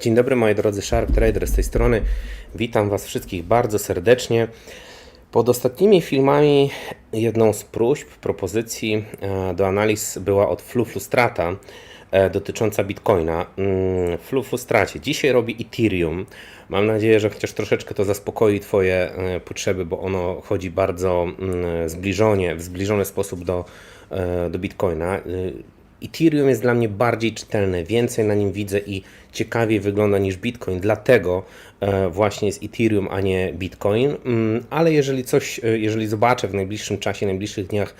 Dzień dobry moi drodzy Shark Trader z tej strony. Witam Was wszystkich bardzo serdecznie. Pod ostatnimi filmami jedną z próśb, propozycji e, do analiz była od Fluflustrata e, dotycząca Bitcoina. Mm, Fluflustracie dzisiaj robi Ethereum. Mam nadzieję, że chociaż troszeczkę to zaspokoi Twoje e, potrzeby, bo ono chodzi bardzo mm, zbliżonie, w zbliżony sposób do, do Bitcoina. Ethereum jest dla mnie bardziej czytelne, więcej na nim widzę i ciekawiej wygląda niż Bitcoin, dlatego e, właśnie jest Ethereum, a nie Bitcoin. Mm, Ale jeżeli coś, e, jeżeli zobaczę w najbliższym czasie, najbliższych dniach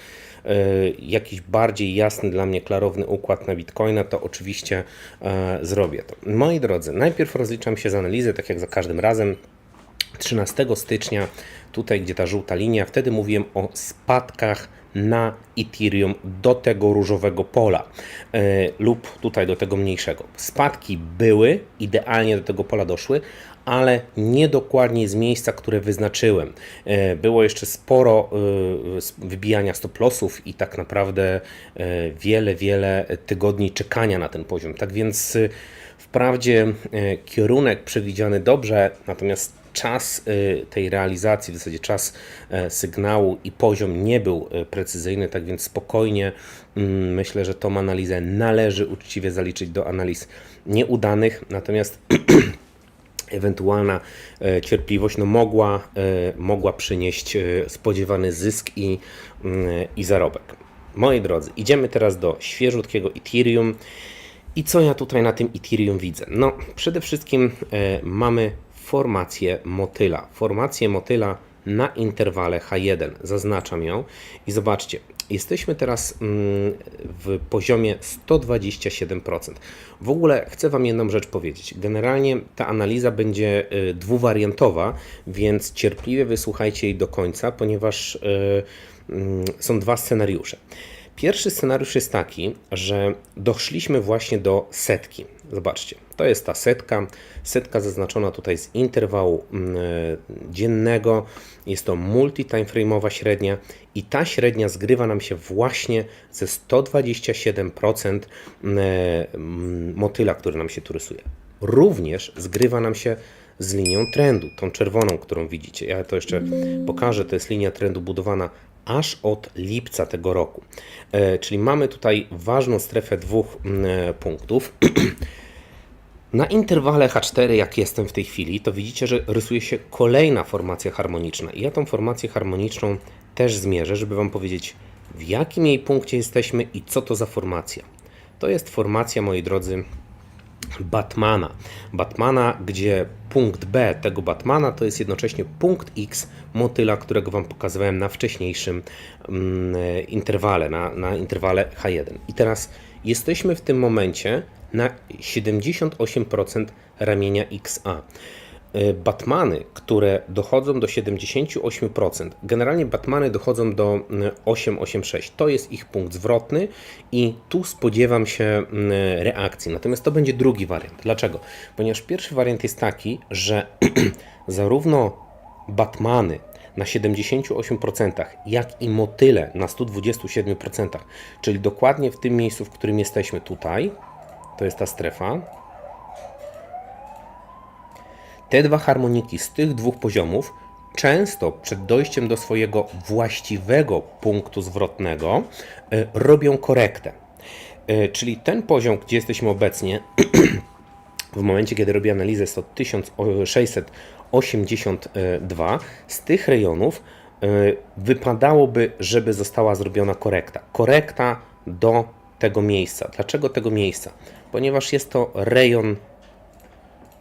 e, jakiś bardziej jasny dla mnie, klarowny układ na Bitcoina, to oczywiście zrobię to. Moi drodzy, najpierw rozliczam się z analizy, tak jak za każdym razem. 13 stycznia, tutaj gdzie ta żółta linia, wtedy mówiłem o spadkach na Ethereum do tego różowego pola e, lub tutaj do tego mniejszego. Spadki były, idealnie do tego pola doszły, ale niedokładnie z miejsca, które wyznaczyłem. E, Było jeszcze sporo e, wybijania stop-lossów i tak naprawdę wiele, wiele tygodni czekania na ten poziom. Tak więc Wprawdzie kierunek przewidziany dobrze, natomiast czas e, tej realizacji, w zasadzie czas e, sygnału i poziom nie był e, precyzyjny, tak więc spokojnie mm, myślę, że tą analizę należy uczciwie zaliczyć do analiz nieudanych. Natomiast ewentualna cierpliwość no mogła, mogła przynieść spodziewany zysk i, i zarobek. Moi drodzy, idziemy teraz do świeżutkiego Ethereum. I co ja tutaj na tym Ethereum widzę? No, przede wszystkim mamy formację motyla. Formację motyla na interwale H1. Zaznaczam ją i zobaczcie, jesteśmy teraz mm, w poziomie 127%. W ogóle chcę Wam jedną rzecz powiedzieć. Generalnie ta analiza będzie y, dwuwariantowa, więc cierpliwie wysłuchajcie jej do końca, ponieważ y, mm, są dwa scenariusze. Pierwszy scenariusz jest taki, że doszliśmy właśnie do setki. Zobaczcie, to jest ta setka. Setka zaznaczona tutaj z interwału mm, e, dziennego. Jest to multi-timeframe'owa średnia i ta średnia zgrywa nam się właśnie ze 127% mm, e, mm, motyla, który nam się tu rysuje. Również zgrywa nam się z linią trendu, tą czerwoną, którą widzicie. Ja to jeszcze pokażę. To jest linia trendu budowana aż od lipca tego roku. E, Czyli mamy tutaj ważną strefę dwóch e, punktów. Na interwale H4, jak jestem w tej chwili, to widzicie, że rysuje się kolejna formacja harmoniczna. I ja tą formację harmoniczną też zmierzę, żeby Wam powiedzieć, w jakim jej punkcie jesteśmy i co to za formacja. To jest formacja, moi drodzy, Batmana. Batmana, gdzie punkt B tego Batmana to jest jednocześnie punkt X motyla, którego Wam pokazywałem na wcześniejszym mm, e, interwale, na, na interwale H1. I teraz jesteśmy w tym momencie na 78% ramienia XA. E, Batmany, które dochodzą do 78%, generalnie Batmany dochodzą do mm, 886. To jest ich punkt zwrotny i tu spodziewam się mm, reakcji. Natomiast to będzie drugi wariant. Dlaczego? Ponieważ pierwszy wariant jest taki, że zarówno Batmany na 78%, jak i motyle na 127%, czyli dokładnie w tym miejscu, w którym jesteśmy tutaj, to jest ta strefa, te dwa harmoniki z tych dwóch poziomów często przed dojściem do swojego właściwego punktu zwrotnego e, robią korektę. E, Czyli ten poziom, gdzie jesteśmy obecnie, w momencie, kiedy robię analizę, jest to 1682. Z tych rejonów e, wypadałoby, żeby została zrobiona korekta. Korekta do tego miejsca. Dlaczego tego miejsca? Ponieważ jest to rejon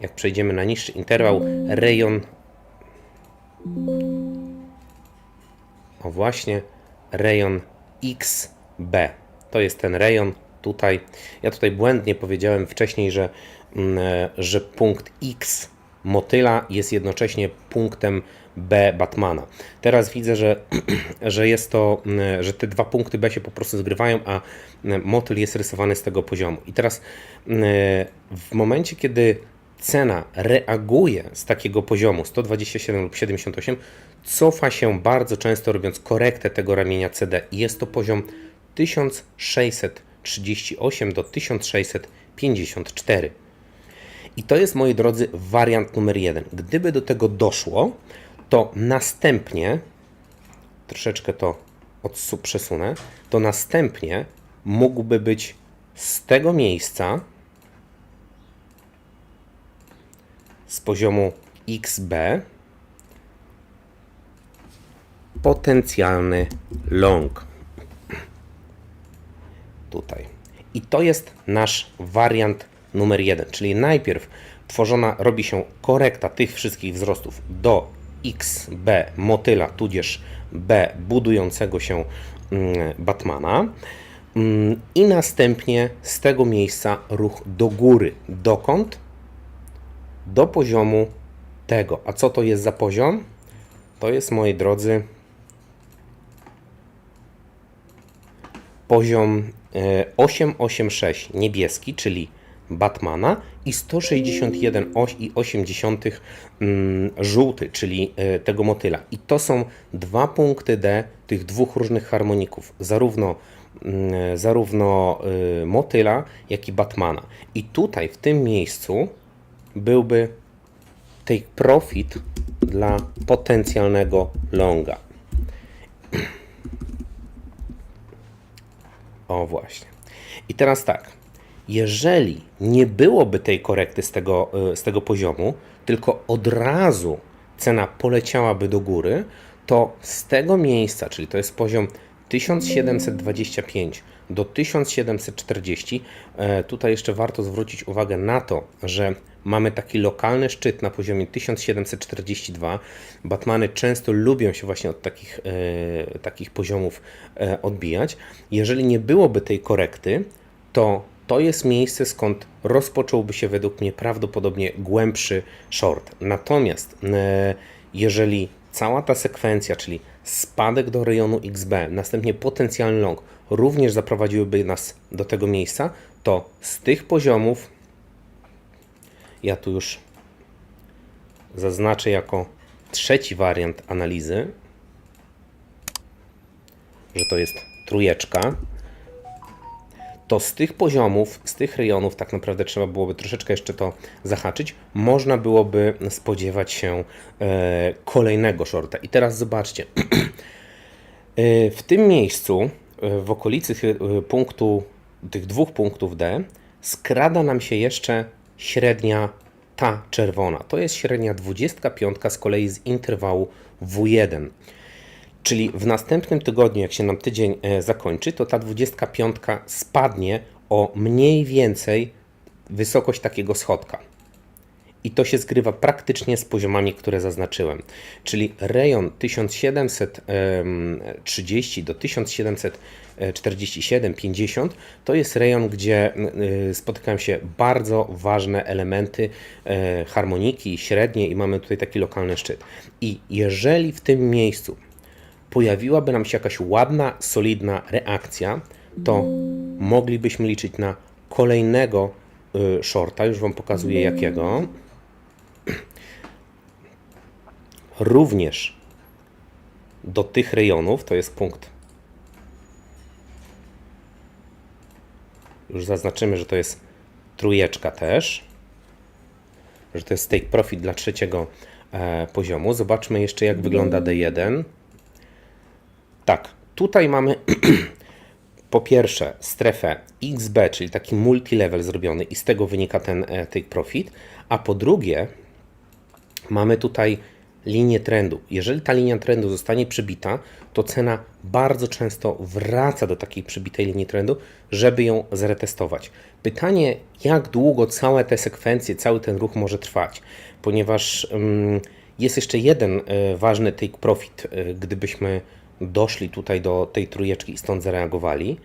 jak przejdziemy na niższy interwał, rejon. O właśnie, rejon XB. To jest ten rejon tutaj. Ja tutaj błędnie powiedziałem wcześniej, że, mm, e, że punkt X motyla jest jednocześnie punktem B Batmana. Teraz widzę, że, że jest to, mm, że te dwa punkty B się po prostu zgrywają, a mm, motyl jest rysowany z tego poziomu. I teraz mm, w momencie, kiedy cena reaguje z takiego poziomu 127 lub 78, cofa się bardzo często robiąc korektę tego ramienia CD i jest to poziom 1638 do 1654. I to jest, moi drodzy, wariant numer jeden. Gdyby do tego doszło, to następnie, troszeczkę to odsu- przesunę, to następnie mógłby być z tego miejsca, z poziomu XB, potencjalny long. Tutaj. I to jest nasz wariant numer jeden, czyli najpierw tworzona robi się korekta tych wszystkich wzrostów do XB motyla, tudzież B budującego się mm, Batmana. Mm, I następnie z tego miejsca ruch do góry. Dokąd? Do poziomu tego. A co to jest za poziom? To jest, moi drodzy, poziom e, 886 niebieski, czyli Batmana i 161,8 mm, żółty, czyli e, tego motyla. I to są dwa punkty D tych dwóch różnych harmoników, zarówno, mm, zarówno e, motyla, jak i Batmana. I tutaj w tym miejscu byłby take profit dla potencjalnego longa. O właśnie. I teraz tak. Jeżeli nie byłoby tej korekty z tego, y, z tego poziomu, tylko od razu cena poleciałaby do góry, to z tego miejsca, czyli to jest poziom 1725 do 1740, e, tutaj jeszcze warto zwrócić uwagę na to, że mamy taki lokalny szczyt na poziomie 1742. Batmany często lubią się właśnie od takich, e, takich poziomów e, odbijać. Jeżeli nie byłoby tej korekty, to to jest miejsce, skąd rozpocząłby się według mnie prawdopodobnie głębszy short. Natomiast e, jeżeli cała ta sekwencja, czyli spadek do rejonu XB, następnie potencjalny long, również zaprowadziłyby nas do tego miejsca, to z tych poziomów ja tu już zaznaczę jako trzeci wariant analizy, że to jest trójeczka, to z tych poziomów, z tych rejonów, tak naprawdę trzeba byłoby troszeczkę jeszcze to zahaczyć, można byłoby spodziewać się e, kolejnego shorta. I teraz zobaczcie, e, w tym miejscu, e, w okolicy e, punktu, tych dwóch punktów D, skrada nam się jeszcze średnia ta czerwona. To jest średnia 25 z kolei z interwału W1. Czyli w następnym tygodniu, jak się nam tydzień e, zakończy, to ta 25 spadnie o mniej więcej wysokość takiego schodka. I to się zgrywa praktycznie z poziomami, które zaznaczyłem. Czyli rejon 1730 do 1747-50 to jest rejon, gdzie y, spotykają się bardzo ważne elementy e, harmoniki średnie i mamy tutaj taki lokalny szczyt. I jeżeli w tym miejscu pojawiłaby nam się jakaś ładna, solidna reakcja, to moglibyśmy liczyć na kolejnego y, shorta. Już Wam pokazuję jakiego. Również do tych rejonów, to jest punkt. Już zaznaczymy, że to jest trójeczka też. Że to jest take profit dla trzeciego e, poziomu. Zobaczmy jeszcze, jak wygląda D1. Tak, tutaj mamy po pierwsze strefę XB, czyli taki multilevel zrobiony i z tego wynika ten e, take profit, a po drugie mamy tutaj linię trendu. Jeżeli ta linia trendu zostanie przybita, to cena bardzo często wraca do takiej przybitej linii trendu, żeby ją zretestować. Pytanie, jak długo całe te sekwencje, cały ten ruch może trwać, ponieważ mm, jest jeszcze jeden y, ważny take profit, y, gdybyśmy doszli tutaj do tej trójeczki i stąd zareagowali.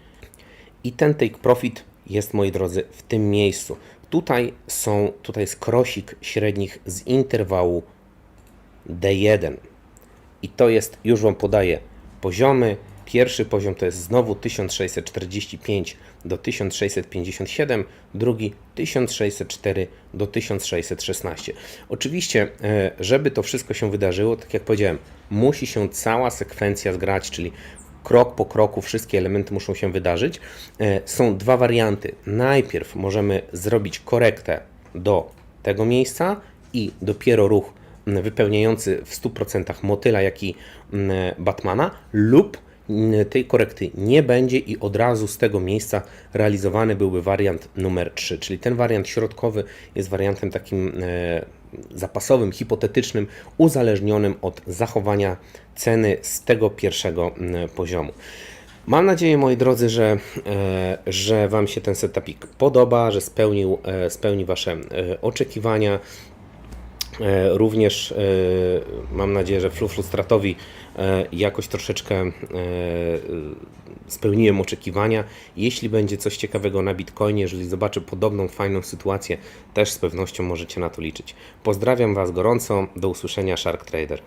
I ten take profit jest, moi drodzy, w tym miejscu. Tutaj są, tutaj jest krosik średnich z interwału D1. I to jest, już Wam podaję poziomy. Pierwszy poziom to jest znowu 1645 do 1657, drugi 1604 do 1616. Oczywiście, e, żeby to wszystko się wydarzyło, tak jak powiedziałem, musi się cała sekwencja zgrać, czyli krok po kroku wszystkie elementy muszą się wydarzyć. E, Są dwa warianty. Najpierw możemy zrobić korektę do tego miejsca i dopiero ruch wypełniający w 100% motyla, jak i mm, Batmana lub mm, tej korekty nie będzie i od razu z tego miejsca realizowany byłby wariant numer 3, czyli ten wariant środkowy jest wariantem takim e, zapasowym, hipotetycznym, uzależnionym od zachowania ceny z tego pierwszego mm, poziomu. Mam nadzieję, moi drodzy, że, e, że Wam się ten setupik podoba, że spełnił, e, spełni Wasze oczekiwania. E, Również e, mam nadzieję, że Fluflustratowi e, jakoś troszeczkę spełniłem oczekiwania. Jeśli będzie coś ciekawego na Bitcoinie, jeżeli zobaczę podobną fajną sytuację, też z pewnością możecie na to liczyć. Pozdrawiam Was gorąco, do usłyszenia Shark Trader.